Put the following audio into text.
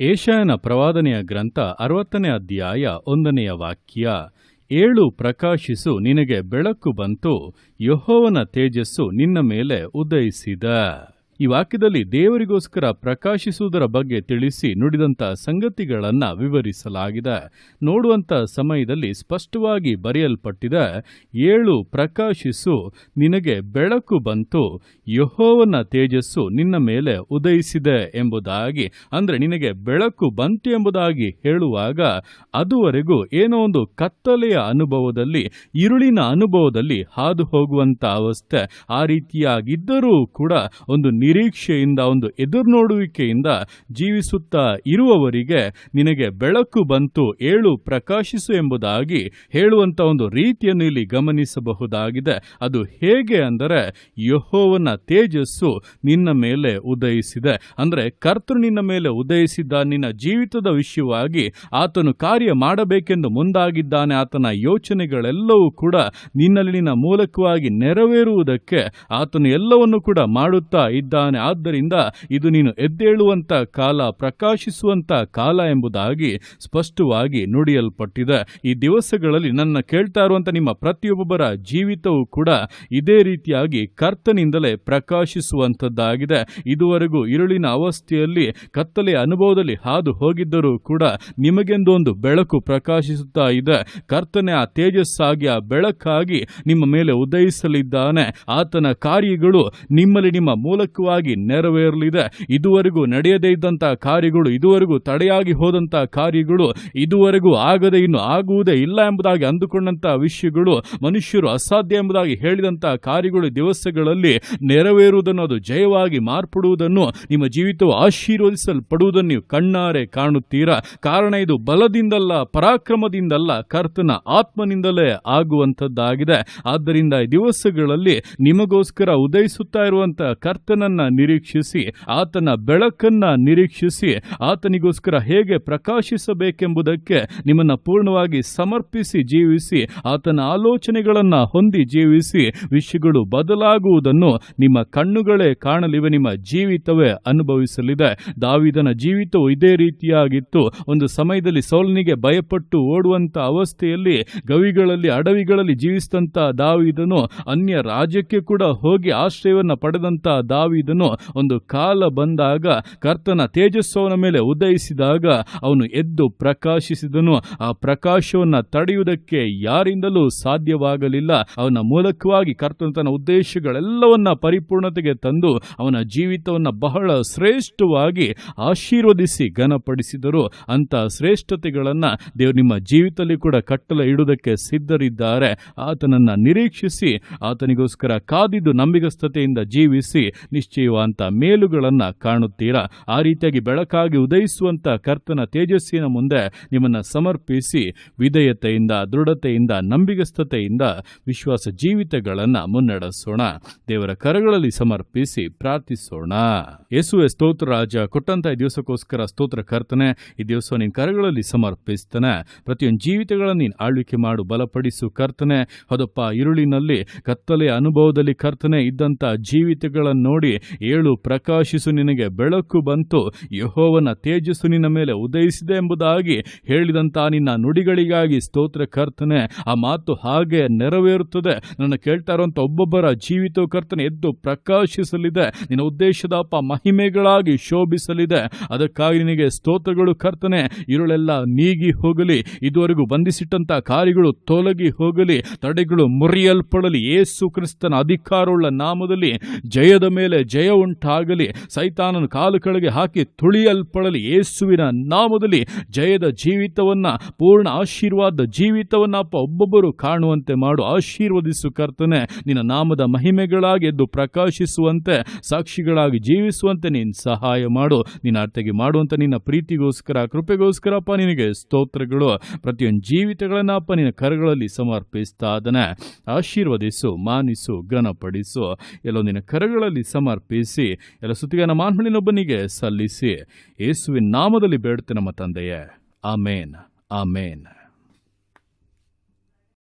ಏಷಯನ ಪ್ರವಾದನೆಯ ಗ್ರಂಥ ಅರವತ್ತನೇ ಅಧ್ಯಾಯ ಒಂದನೆಯ ವಾಕ್ಯ, ಏಳು ಪ್ರಕಾಶಿಸು ನಿನಗೆ ಬೆಳಕು ಬಂತು, ಯಹೋವನ ತೇಜಸ್ಸು ನಿನ್ನ ಮೇಲೆ ಉದಯಿಸಿದ. ಈ ವಾಕ್ಯದಲ್ಲಿ ದೇವರಿಗೋಸ್ಕರ ಪ್ರಕಾಶಿಸುವುದರ ಬಗ್ಗೆ ತಿಳಿಸಿ ನುಡಿದಂಥ ಸಂಗತಿಗಳನ್ನು ವಿವರಿಸಲಾಗಿದೆ. ನೋಡುವಂಥ ಸಮಯದಲ್ಲಿ ಸ್ಪಷ್ಟವಾಗಿ ಬರೆಯಲ್ಪಟ್ಟಿದೆ, ಏಳು ಪ್ರಕಾಶಿಸು, ನಿನಗೆ ಬೆಳಕು ಬಂತು, ಯಹೋವನ ತೇಜಸ್ಸು ನಿನ್ನ ಮೇಲೆ ಉದಯಿಸಿದೆ ಎಂಬುದಾಗಿ, ಅಂದರೆ ನಿನಗೆ ಬೆಳಕು ಬಂತು ಎಂಬುದಾಗಿ ಹೇಳುವಾಗ ಅದುವರೆಗೂ ಏನೋ ಒಂದು ಕತ್ತಲೆಯ ಅನುಭವದಲ್ಲಿ, ಇರುಳಿನ ಅನುಭವದಲ್ಲಿ ಹಾದು ಹೋಗುವಂಥ ಅವಸ್ಥೆ ಆ ರೀತಿಯಾಗಿದ್ದರೂ ಕೂಡ ಒಂದು ನಿರೀಕ್ಷೆಯಿಂದ, ಒಂದು ಎದುರು ನೋಡುವಿಕೆಯಿಂದ ಜೀವಿಸುತ್ತಾ ಇರುವವರಿಗೆ ನಿನಗೆ ಬೆಳಕು ಬಂತು, ಏಳು ಪ್ರಕಾಶಿಸು ಎಂಬುದಾಗಿ ಹೇಳುವಂತ ಒಂದು ರೀತಿಯನ್ನು ಇಲ್ಲಿ ಗಮನಿಸಬಹುದಾಗಿದೆ. ಅದು ಹೇಗೆ ಅಂದರೆ, ಯಹೋವನ ತೇಜಸ್ಸು ನಿನ್ನ ಮೇಲೆ ಉದಯಿಸಿದೆ. ಅಂದರೆ ಕರ್ತೃ ನಿನ್ನ ಮೇಲೆ ಉದಯಿಸಿದ್ದ ನಿನ್ನ ಜೀವಿತದ ವಿಷಯವಾಗಿ ಆತನು ಕಾರ್ಯ ಮಾಡಬೇಕೆಂದು ಮುಂದಾಗಿದ್ದಾನೆ, ಆತನ ಯೋಚನೆಗಳೆಲ್ಲವೂ ಕೂಡ ನಿನ್ನಲ್ಲಿನ ಮೂಲಕವಾಗಿ ನೆರವೇರುವುದಕ್ಕೆ ಆತನು ಎಲ್ಲವನ್ನು ಕೂಡ ಮಾಡುತ್ತಾ ಇದ್ದಾನೆ ಆದ್ದರಿಂದ ಇದು ನೀನು ಎದ್ದೇಳುವಂತ ಕಾಲ, ಪ್ರಕಾಶಿಸುವಂತ ಕಾಲ ಎಂಬುದಾಗಿ ಸ್ಪಷ್ಟವಾಗಿ ನುಡಿಯಲ್ಪಟ್ಟಿದೆ. ಈ ದಿವಸಗಳಲ್ಲಿ ನನ್ನ ಕೇಳ್ತಾ ಇರುವಂತ ನಿಮ್ಮ ಪ್ರತಿಯೊಬ್ಬರ ಜೀವಿತವೂ ಕೂಡ ಇದೇ ರೀತಿಯಾಗಿ ಕರ್ತನಿಂದಲೇ ಪ್ರಕಾಶಿಸುವಂಥದ್ದಾಗಿದೆ ಇದುವರೆಗೂ ಇರುಳಿನ ಅವಸ್ಥೆಯಲ್ಲಿ, ಕತ್ತಲೆಯ ಅನುಭವದಲ್ಲಿ ಹಾದು ಹೋಗಿದ್ದರೂ ಕೂಡ ನಿಮಗೆಂದೊಂದು ಬೆಳಕು ಪ್ರಕಾಶಿಸುತ್ತಾ ಇದೆ. ಕರ್ತನೆ ಆ ತೇಜಸ್ಸಾಗಿ, ಆ ಬೆಳಕಾಗಿ ನಿಮ್ಮ ಮೇಲೆ ಉದಯಿಸಲಿದ್ದಾನೆ. ಆತನ ಕಾರ್ಯಗಳು ನಿಮ್ಮಲ್ಲಿ ನಿಮ್ಮ ಮೂಲಕವಾಗಿ ನೆರವೇರಲಿದೆ. ಇದುವರೆಗೂ ನಡೆಯದೇ ಇದ್ದಂತಹ ಕಾರ್ಯಗಳು, ಇದುವರೆಗೂ ತಡೆಯಾಗಿ ಹೋದಂತಹ ಕಾರ್ಯಗಳು, ಇದುವರೆಗೂ ಆಗದೆ ಇನ್ನು ಆಗುವುದೇ ಇಲ್ಲ ಎಂಬುದಾಗಿ ಅಂದುಕೊಂಡಂತಹ ವಿಷಯಗಳು, ಮನುಷ್ಯರು ಅಸಾಧ್ಯ ಎಂಬುದಾಗಿ ಹೇಳಿದಂತಹ ಕಾರ್ಯಗಳು ದಿವಸಗಳಲ್ಲಿ ನೆರವೇರುವುದನ್ನು, ಅದು ಜಯವಾಗಿ ಮಾರ್ಪಡುವುದನ್ನು, ನಿಮ್ಮ ಜೀವಿತವು ಆಶೀರ್ವದಿಸಲ್ಪಡುವುದನ್ನು ನೀವು ಕಣ್ಣಾರೆ ಕಾಣುತ್ತೀರಾ? ಕಾರಣ ಇದು ಬಲದಿಂದಲ್ಲ, ಪರಾಕ್ರಮದಿಂದಲ್ಲ, ಕರ್ತನ ಆತ್ಮನಿಂದಲೇ ಆಗುವಂಥದ್ದಾಗಿದೆ. ಆದ್ದರಿಂದ ದಿವಸಗಳಲ್ಲಿ ನಿಮಗೋಸ್ಕರ ಉದಯಿಸುತ್ತಾ ಇರುವಂತಹ ಕರ್ತನನ್ನ ನಿರೀಕ್ಷಿಸಿ, ಆತನ ಬೆಳಕನ್ನ ನಿರೀಕ್ಷಿಸಿ, ಆತನಿಗೋಸ್ಕರ ಹೇಗೆ ಪ್ರಕಾಶಿಸಬೇಕೆಂಬುದಕ್ಕೆ ನಿಮ್ಮನ್ನ ಪೂರ್ಣವಾಗಿ ಸಮರ್ಪಿಸಿ ಜೀವಿಸಿ, ಆತನ ಆಲೋಚನೆಗಳನ್ನ ಹೊಂದಿ ಜೀವಿಸಿ, ವಿಷಯಗಳು ಬದಲಾಗುವುದನ್ನು ನಿಮ್ಮ ಕಣ್ಣುಗಳೇ ಕಾಣಲಿವೆ, ನಿಮ್ಮ ಜೀವಿತವೇ ಅನುಭವಿಸಲಿದೆ. ದಾವಿದನ ಜೀವಿತವು ಇದೇ ರೀತಿಯಾಗಿತ್ತು. ಒಂದು ಸಮಯದಲ್ಲಿ ಸೋಲನಿಗೆ ಭಯಪಟ್ಟು ಓಡುವಂತ ಅವಸ್ಥೆಯಲ್ಲಿ, ಗವಿಗಳಲ್ಲಿ, ಅಡವಿಗಳಲ್ಲಿ ಜೀವಿಸಿದಂತ ದಾವಿದನು ಅನ್ಯ ರಾಜ್ಯಕ್ಕೆ ಕೂಡ ಹೋಗಿ ಆಶ್ರಯವನ್ನ ಪಡೆದಂತ ದಾವಿದನು ಒಂದು ಕಾಲ ಬಂದಾಗ ಕರ್ತನ ತೇಜಸ್ಸವನ ಮೇಲೆ ಉದಯಿಸಿದಾಗ ಅವನು ಎದ್ದು ಪ್ರಕಾಶಿಸಿದನು. ಆ ಪ್ರಕಾಶವನ್ನ ತಡೆಯುವುದಕ್ಕೆ ಯಾರಿಂದಲೂ ಸಾಧ್ಯವಾಗಲಿಲ್ಲ. ಅವನ ಮೂಲಕವಾಗಿ ಕರ್ತನ ತನ್ನ ಉದ್ದೇಶಗಳೆಲ್ಲವನ್ನ ಪರಿಪೂರ್ಣತೆಗೆ ತಂದು ಅವನ ಜೀವಿತವನ್ನು ಬಹಳ ಶ್ರೇಷ್ಠವಾಗಿ ಆಶೀರ್ವದಿಸಿ ಘನಪಡಿಸಿದರು. ಅಂತ ಶ್ರೇಷ್ಠತೆಗಳನ್ನ ದೇವರು ನಿಮ್ಮ ಜೀವಿತದಲ್ಲಿ ಕೂಡ ಕಟ್ಟಲ ಇಡುವುದಕ್ಕೆ ಸಿದ್ಧರಿದ್ದಾರೆ. ಆತನನ್ನ ನಿರೀಕ್ಷಿಸಿ, ಆತನಿಗೋಸ್ಕರ ಕಾದಿದ್ದು ನಂಬಿಗಸ್ತತೆಯಿಂದ ಜೀವಿಸಿ ನಿಶ್ಚಯವಂತ ಮೇಲುಗಳನ್ನ ಕಾಣುತ್ತೀರಾ? ಆ ರೀತಿಯಾಗಿ ಬೆಳಕಾಗಿ ಉದಯಿಸುವಂತ ಕರ್ತನ ತೇಜಸ್ಸಿನ ಮುಂದೆ ನಿಮ್ಮನ್ನ ಸಮರ್ಪಿಸಿ ವಿಧೇಯತೆಯಿಂದ, ದೃಢತೆಯಿಂದ, ನಂಬಿಗಸ್ತತೆಯಿಂದ ವಿಶ್ವಾಸ ಜೀವಿತಗಳನ್ನ ಮುನ್ನಡೆಸೋಣ. ದೇವರ ಕರಗಳಲ್ಲಿ ಸಮರ್ಪಿಸಿ ಪ್ರಾರ್ಥಿಸೋಣ. ಯೇಸುವೆ, ಸ್ತೋತ್ರ ರಾಜ, ಕೊಟ್ಟಂತ ದಿವಸಕ್ಕೋಸ್ಕರ ಸ್ತೋತ್ರ ಕರ್ತನೆ, ಈ ದಿವಸ ನಿನ್ನ ಕರಗಳಲ್ಲಿ ಸಮರ್ಪಿಸ್ತಾನೆ. ಪ್ರತಿಯೊಂದು ಜೀವಿತಗಳನ್ನು ನೀನು ಆಳ್ವಿಕೆ ಮಾಡು, ಬಲಪಡಿಸು ಕರ್ತನೆ. ಹೊದಪ್ಪ ಇರುಳಿನಲ್ಲಿ ಕತ್ತಲೆಯ ಅನುಭವದಲ್ಲಿ ಕರ್ತನೆ ಇದ್ದಂತ ಜೀವಿತಗಳನ್ನು ನೋಡಿ ಏಳು ಪ್ರಕಾಶಿಸು ನಿನಗೆ ಬೆಳಕು ಬಂತು, ಯಹೋವನ ತೇಜಸ್ಸು ನಿನ್ನ ಮೇಲೆ ಉದಯಿಸಿದೆ ಎಂಬುದಾಗಿ ಹೇಳಿದಂಥ ನಿನ್ನ ನುಡಿಗಳಿಗಾಗಿ ಸ್ತೋತ್ರ ಕರ್ತನೆ, ಆ ಮಾತು ಹಾಗೆ ನೆರವೇರುತ್ತದೆ. ನನ್ನ ಕೇಳ್ತಾ ಇರುವಂಥ ಒಬ್ಬೊಬ್ಬರ ಜೀವಿತ ಕರ್ತನೆ ಎದ್ದು ಪ್ರಕಾಶಿಸಲಿದೆ, ನಿನ್ನ ಉದ್ದೇಶದ ಅಪ್ಪ ಮಹಿಮೆಗಳಾಗಿ ಶೋಭಿಸಲಿದೆ. ಅದಕ್ಕಾಗಿ ನಿನಗೆ ಸ್ತೋತ್ರಗಳು ಕರ್ತನೆ, ಇರುಳೆಲ್ಲ ನೀಗಿ ಹೋಗಲಿ, ಇದುವರೆಗೂ ಬಂಧಿಸಿಟ್ಟಂಥ ಕಾರ್ಯಗಳು ತೊಲಗಿ ಹೋಗಲಿ, ತಡೆಗಳು ಮುರಿಯಲ್ಪಡಲಿ. ಯೇಸು ಕ್ರಿಸ್ತನ ಅಧಿಕಾರವುಳ್ಳ ನಾಮದಲ್ಲಿ ಜಯದ ಮೇಲೆ ಜಯ ಉಂಟಾಗಲಿ. ಸೈತಾನನ ಕಾಲು ಕೆಳಗೆ ಹಾಕಿ ತುಳಿಯಲ್ಪಡಲಿ. ಯೇಸುವಿನ ನಾಮದಲ್ಲಿ ಜಯದ ಜೀವಿತವನ್ನ, ಪೂರ್ಣ ಆಶೀರ್ವಾದ ಜೀವಿತವನ್ನ ಅಪ್ಪ ಒಬ್ಬೊಬ್ಬರು ಕಾಣುವಂತೆ ಮಾಡು. ಆಶೀರ್ವದಿಸು ಕರ್ತನೆ, ನಿನ್ನ ನಾಮದ ಮಹಿಮೆಗಳಾಗಿ ಎದ್ದು ಪ್ರಕಾಶಿಸುವಂತೆ, ಸಾಕ್ಷಿಗಳಾಗಿ ಜೀವಿಸುವಂತೆ ನೀನು ಸಹಾಯ ಮಾಡು. ನಿನ್ನ ಅರ್ಥಗೆ ಮಾಡುವಂತ ನಿನ್ನ ಪ್ರೀತಿಗೋಸ್ಕರ ಕೃಪೆಗೋಸ್ಕರಪ್ಪ ನಿನಗೆ ಸ್ತೋತ್ರಗಳು. ಪ್ರತಿಯೊಂದು ಜೀವಿತಗಳನ್ನ ಅಪ್ಪ ನಿನ್ನ ಕರಗಳಲ್ಲಿ ಸಮರ್ಪಿಸ್ತಾ ಅದನ್ನ ಆಶೀರ್ವದಿಸು, ಮಾನಿಸು, ಘನಪಡಿಸು. ಎಲ್ಲೋ ನಿನ್ನ ಕರಗಳಲ್ಲಿ ಸಮರ್ಪಿಸಿ ಎಲ್ಲ ಸುತ್ತಿಗನ ಮಾನ್ಮಳಿನೊಬ್ಬನಿಗೆ ಸಲ್ಲಿಸಿ. ಯೇಸುವಿನ ನಾಮದಲ್ಲಿ ಬೇಡುತ್ತೆ ನಮ್ಮ ತಂದೆಯೇ. ಆಮೇನ್. ಆಮೇನ್.